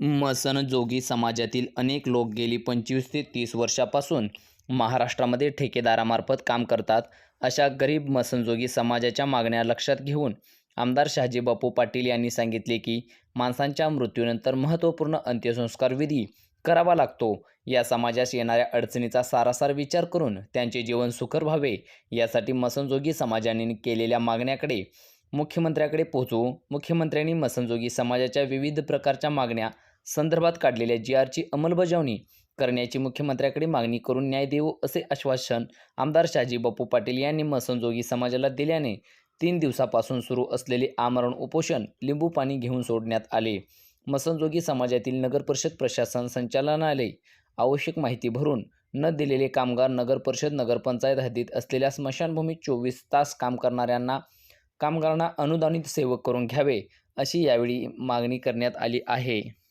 मसनजोगी समाजातील अनेक लोक गेली पंचवीस ते तीस वर्षापासून महाराष्ट्रामध्ये ठेकेदारामार्फत काम करतात. अशा गरीब मसनजोगी समाजाच्या मागण्या लक्षात घेऊन आमदार शहाजी बापू पाटील यांनी सांगितले की माणसांच्या मृत्यूनंतर महत्त्वपूर्ण अंत्यसंस्कार विधी करावा लागतो. या समाजास येणाऱ्या अडचणीचा सारासार विचार करून त्यांचे जीवन सुकर व्हावे यासाठी मसनजोगी समाजाने केलेल्या मागण्याकडे मुख्यमंत्र्याकडे पोहोचवू मुख्यमंत्र्यांनी मसनजोगी समाजाच्या विविध प्रकारच्या मागण्या संदर्भात काढलेल्या जी आरची अंमलबजावणी करण्याची मुख्यमंत्र्याकडे मागणी करून न्याय देऊ असे आश्वासन आमदार शहाजीबापू पाटील यांनी मसनजोगी समाजाला दिल्याने तीन दिवसापासून सुरू असलेले आमरण उपोषण लिंबू पाणी घेऊन सोडण्यात आले. मसनजोगी समाजातील नगरपरिषद प्रशासन संचालनालय आवश्यक माहिती भरून न दिलेले कामगार नगरपरिषद नगरपंचायत हद्दीत असलेल्या स्मशानभूमीत चोवीस तास काम करणाऱ्यांना कामगारांना अनुदानित सेवक करून घ्यावे अशी यावेळी मागणी करण्यात आली आहे.